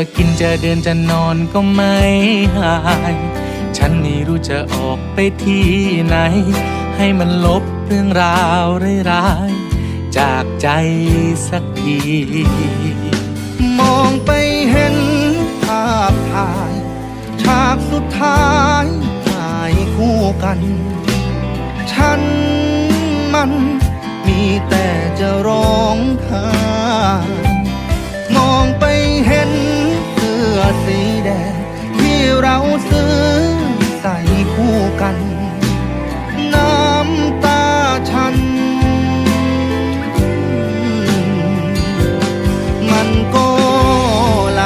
จะกินจะเดินจะนอนก็ไม่หาย ฉันไม่รู้จะออกไปที่ไหน ให้มันลบเรื่องราวร้ายๆจากใจสักที มองไปเห็นภาพถ่ายฉากสุดท้ายถ่ายคู่กัน ฉันมันมีแต่จะร้องไห้มองไปเห็น ซื้อใส่คู่กัน น้ำตาฉัน มันก็ไหล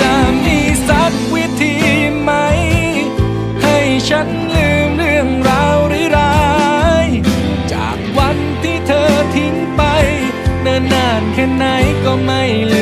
จะมีสักวิธีไหม ให้ฉันลืมเรื่องราวร้ายๆจากวันที่เธอทิ้งไป เนิ่นนานแค่ไหนก็ไม่ลืม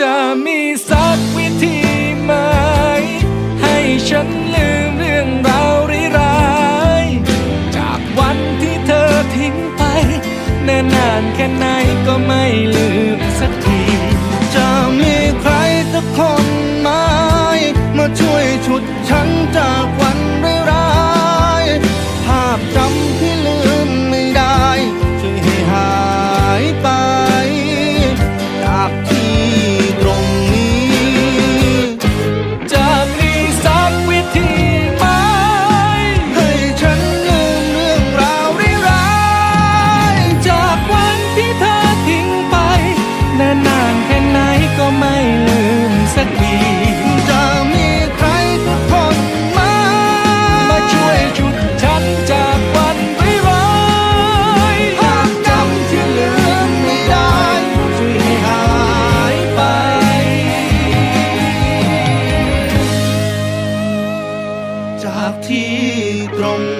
จะมีสัก விசித்திரம்